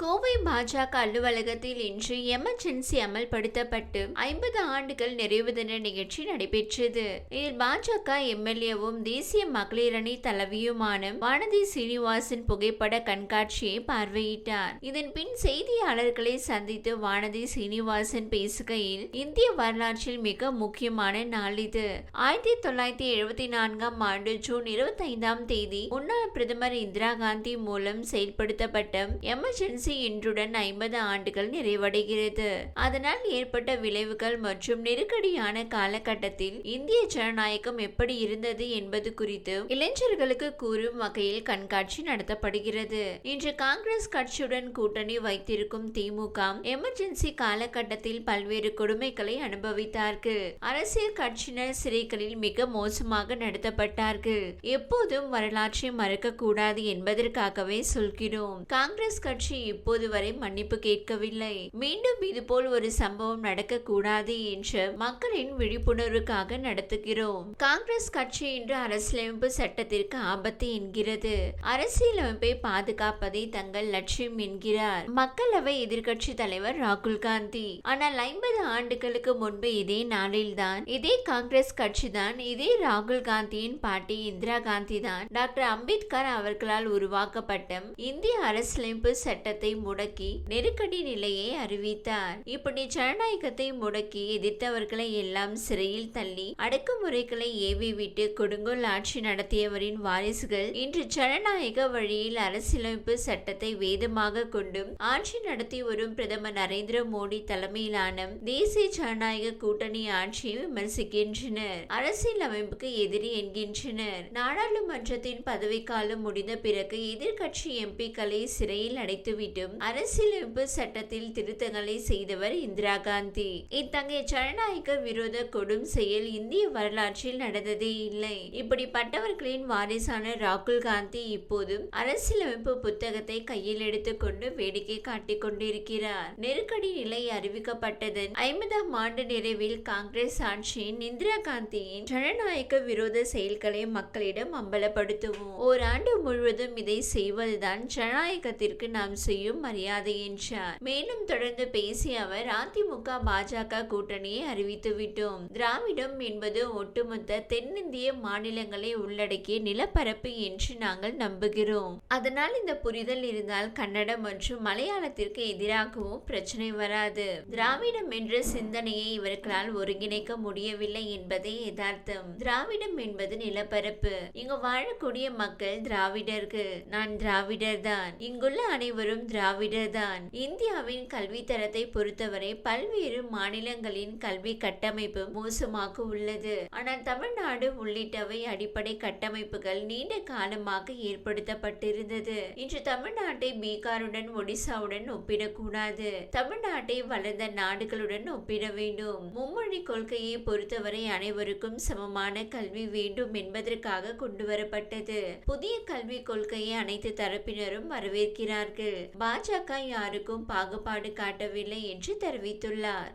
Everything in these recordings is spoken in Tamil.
கோவை பாஜக அலுவலகத்தில் இன்று எமர்ஜென்சி அமல்படுத்தப்பட்டு ஐம்பது ஆண்டுகள் நிறைவு தின நிகழ்ச்சி நடைபெற்றது. இதில் பாஜக எம்எல்ஏவும் தேசிய மகளிர் அணி தலைவியுமான வானதி சீனிவாசன் புகைப்பட கண்காட்சியை பார்வையிட்டார். இதன் பின் செய்தியாளர்களை சந்தித்து வானதி சீனிவாசன் பேசுகையில் இந்திய வரலாற்றில் மிக முக்கியமான நாள் இது. ஆயிரத்தி தொள்ளாயிரத்தி எழுபத்தி நான்காம் ஆண்டு ஜூன் இருபத்தி ஐந்தாம் தேதி முன்னாள் பிரதமர் இந்திரா காந்தி மூலம் செயல்படுத்தப்பட்ட எமர்ஜென்சி அரசு இன்றுடன் ஐம்பது ஆண்டுகள் நிறைவடைகிறது. அதனால் ஏற்பட்ட விளைவுகள் மற்றும் நெருக்கடியான காலகட்டத்தில் இந்திய ஜனநாயகம் எப்படி இருந்தது என்பது குறித்து இளைஞர்களுக்கு கூறும் வகையில் கண்காட்சி நடத்தப்படுகிறது. இன்று காங்கிரஸ் கட்சியுடன் கூட்டணி வைத்திருக்கும் திமுக எமர்ஜென்சி காலகட்டத்தில் பல்வேறு கொடுமைகளை அனுபவித்தார்கள். அரசியல் கட்சியினர் சிறைகளில் மிக மோசமாக நடத்தப்பட்டார்கள். எப்போதும் வரலாற்றை மறக்க கூடாது என்பதற்காகவே சொல்கிறோம். காங்கிரஸ் கட்சி இப்போது வரை மன்னிப்பு கேட்கவில்லை. மீண்டும் இதுபோல் ஒரு சம்பவம் நடக்கக்கூடாது என்று மக்களின் விழிப்புணர்வுக்காக நடத்துகிறோம். காங்கிரஸ் கட்சி இன்று அரசியலமைப்பு சட்டத்திற்கு ஆபத்து என்கிறது. அரசியலமைப்பை பாதுகாப்பதை தங்கள் லட்சியம் என்கிறார். மக்களவை எதிர்க்கட்சி தலைவர் ராகுல் காந்தி. ஆனால் ஐம்பது ஆண்டுகளுக்கு முன்பு இதே நாளில்தான் இதே காங்கிரஸ் கட்சி தான் இதே ராகுல் காந்தியின் பாட்டி இந்திரா காந்தி தான் டாக்டர் அம்பேத்கர் அவர்களால் உருவாக்கப்பட்ட இந்திய அரசியலமைப்பு சட்டத்தை ஜனநாயகத்தை முடக்கி நெருக்கடி நிலையை அறிவித்தார். இப்படி ஜனநாயகத்தை முடக்கி எதிர்த்தவர்களை எல்லாம் சிறையில் தள்ளி அடக்குமுறைகளை ஏவி விட்டு கொடுங்கோல் ஆட்சி நடத்தியவரின் வாரிசுகள் இன்று ஜனநாயக வழியில் அரசியலமைப்பு சட்டத்தை வேதமாக கொண்டும் ஆட்சி நடத்தி வரும் பிரதமர் நரேந்திர மோடி தலைமையிலான தேசிய ஜனநாயக கூட்டணி ஆட்சியை விமர்சிக்கின்றனர். அரசியல் அமைப்புக்கு எதிரி என்கின்றனர். நாடாளுமன்றத்தின் பதவிக்காலம் முடிந்த பிறகு எதிர்கட்சி எம்பிக்களை சிறையில் அடைத்துவிட்டு அடைத்துவிட்டும் அரசியலமைப்பு சட்டத்தில் திருத்தங்களை செய்தவர் இந்திரா காந்தி. இத்தகைய ஜனநாயக விரோத கொடும் செயல் இந்திய வரலாற்றில் நடந்ததே இல்லை. இப்படிப்பட்டவர்களின் வாரிசான ராகுல் காந்தி இப்போதும் அரசியலமைப்பு புத்தகத்தை கையில் எடுத்துக்கொண்டு வேடிக்கை காட்டிக் கொண்டிருக்கிறார். நெருக்கடி நிலை அறிவிக்கப்பட்டதன் ஐம்பதாம் ஆண்டு நிறைவில் காங்கிரஸ் ஆட்சியின் இந்திரா காந்தியின் ஜனநாயக விரோத செயல்களை மக்களிடம் அம்பலப்படுத்துவோம். ஓராண்டு முழுவதும் இதை செய்வதுதான் ஜனநாயகத்திற்கு நாம் செய்யும் மரியாதை என்றார் மேலும் தொடர்ந்து பேசிய அவர் அதிமுக பாஜக கூட்டணியை அறிவித்துவிட்டோம் திராவிடம் என்பது ஒட்டுமொத்த தென்னிந்திய மாநிலங்களை உள்ளடக்கிய நிலப்பரப்பு என்று நாங்கள் நம்புகிறோம். அதனால் இந்த புரிதல் இருந்தால் கன்னடம் மற்றும் மலையாளத்திற்கு எதிராகவும் பிரச்சனை வராது. திராவிடம் என்ற சிந்தனையை இவர்களால் ஒருங்கிணைக்க முடியவில்லை என்பதே யதார்த்தம். திராவிடம் என்பது நிலப்பரப்பு. இங்கு வாழக்கூடிய மக்கள் திராவிடர்கள். நான் திராவிடர் தான் இங்குள்ள அனைவரும் திராவிடர் தான் இந்தியாவின் கல்வி தரத்தை பொறுத்தவரை பல்வேறு மாநிலங்களின் கல்வி கட்டமைப்பு மோசமாக உள்ளது. ஆனால் தமிழ்நாடு உள்ளிட்டவை அடிப்படை கட்டமைப்புகள் நீண்ட காலமாக ஏற்படுத்தப்பட்டிருந்தது. இன்று தமிழ்நாட்டை பீகாருடன் ஒடிசாவுடன் ஒப்பிடக்கூடாது. தமிழ்நாட்டை வளர்ந்த நாடுகளுடன் ஒப்பிட வேண்டும். மும்மொழி கொள்கையை பொறுத்தவரை அனைவருக்கும் சமமான கல்வி வேண்டும் என்பதற்காக கொண்டு வரப்பட்டது புதிய கல்விக் கொள்கையை அனைத்து தரப்பினரும் வரவேற்கிறார்கள். பாஜக யாருக்கும் பாகுபாடு காட்டவில்லை என்று தெரிவித்துள்ளார்.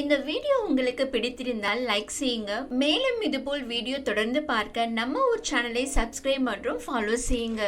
இந்த வீடியோ உங்களுக்கு பிடித்திருந்தால் லைக் செய்யுங்க. மேலும் இதுபோல் வீடியோ தொடர்ந்து பார்க்க நம்ம ஒரு சேனலை சப்ஸ்கிரைப் மற்றும் ஃபாலோ செய்யுங்க.